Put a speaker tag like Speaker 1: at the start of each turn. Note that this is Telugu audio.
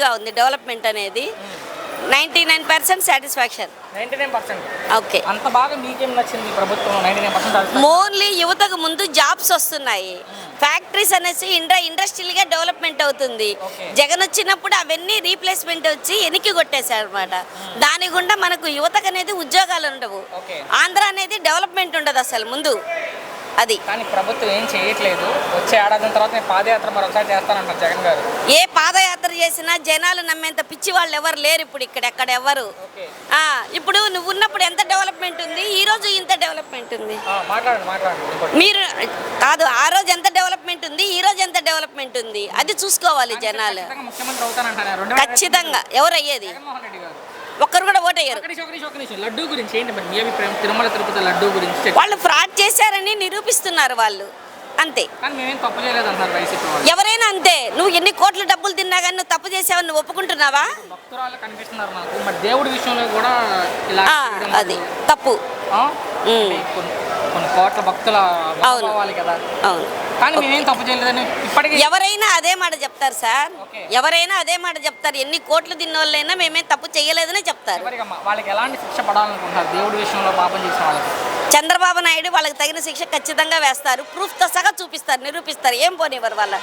Speaker 1: మంచిగా ఉంది డెవలప్మెంట్ అనేది. Ninety nine percent satisfaction. Okay.
Speaker 2: అంత బాగా మీకేం నచ్చింది ప్రభుత్వం
Speaker 1: ఓన్లీ యువతకు ముందు జాబ్స్ వస్తున్నాయి. ఫ్యాక్టరీస్ అనేసి ఇండ ఇండస్ట్రియల్గా డెవలప్మెంట్ అవుతుంది. జగన్ వచ్చినప్పుడు అవన్నీ రీప్లేస్మెంట్ వచ్చి వెనక్కి కొట్టేశారు అనమాట దాని గుండా మనకు యువతకు అనేది ఉద్యోగాలు ఉండవు. ఆంధ్ర అనేది డెవలప్మెంట్ ఉండదు అసలు ముందు. అది.
Speaker 2: కానీ ప్రభుత్వం ఏం చేయట్లేదు. వచ్చే ఏడాది తర్వాత నేను పాదయాత్ర మరొకసారి చేస్తానంటారు జగన్ గారు.
Speaker 1: ఏ పాదయాత్ర చేసినా జనాలు నమ్మేంత పిచ్చి వాళ్ళు ఎవరు లేరు ఇప్పుడు ఇక్కడ ఎక్కడ ఎవరు. ఇప్పుడు నువ్వు ఉన్నప్పుడు ఎంత డెవలప్మెంట్ ఉంది? ఈ రోజు ఇంత డెవలప్మెంట్ ఉంది. మీరు కాదు ఆ రోజు ఎంత డెవలప్మెంట్ ఉంది? ఈ రోజు ఎంత డెవలప్మెంట్ ఉంది? అది చూసుకోవాలి జనాలు.
Speaker 2: ఖచ్చితంగా
Speaker 1: ఎవరు అయ్యేది? ఒక్కరు కూడా ఓటయ్యారు.
Speaker 2: లడ్డూ గురించి ఏంటి మరి మీ అభిప్రాయం? తిరుమల తిరుపతి లడ్డూ గురించి.
Speaker 1: వాళ్ళు ఫ్రాడ్ చేశారని నిరూపిస్తున్నారు వాళ్ళు. అంతే. ఎవరైనా అంతే. నువ్వు ఎన్ని కోట్ల డబ్బులు తిన్నా కానీ నువ్వు తప్పు చేసావని నువ్వు ఒప్పుకుంటున్నావా?
Speaker 2: దేవుడి విషయంలో కూడా
Speaker 1: అది. తప్పు.
Speaker 2: కొన్ని కోట్ల భక్తుల
Speaker 1: అవును.
Speaker 2: కదా.
Speaker 1: అవును.
Speaker 2: కానీ మేమేం తప్పు చేయలేదని ఇప్పటికీ
Speaker 1: ఎవరైనా అదే మాట చెప్తారు సార్. ఎవరైనా అదే మాట చెప్తారు. ఎన్ని కోట్లు తిన్న వాళ్ళైనా మేమేం తప్పు చేయలేదని చెప్తారు.
Speaker 2: చివరిగా మా- వాళ్ళకి ఎలాంటి శిక్ష పడాలనుకుంటారు దేవుడి విషయంలో పాపం చేసిన వాళ్ళకి.
Speaker 1: చంద్రబాబు నాయుడు వాళ్ళకి తగిన శిక్ష ఖచ్చితంగా వేస్తారు. ప్రూఫ్తో సహా చూపిస్తారు నిరూపిస్తారు. ఏం పోనివ్వరు వాళ్ళ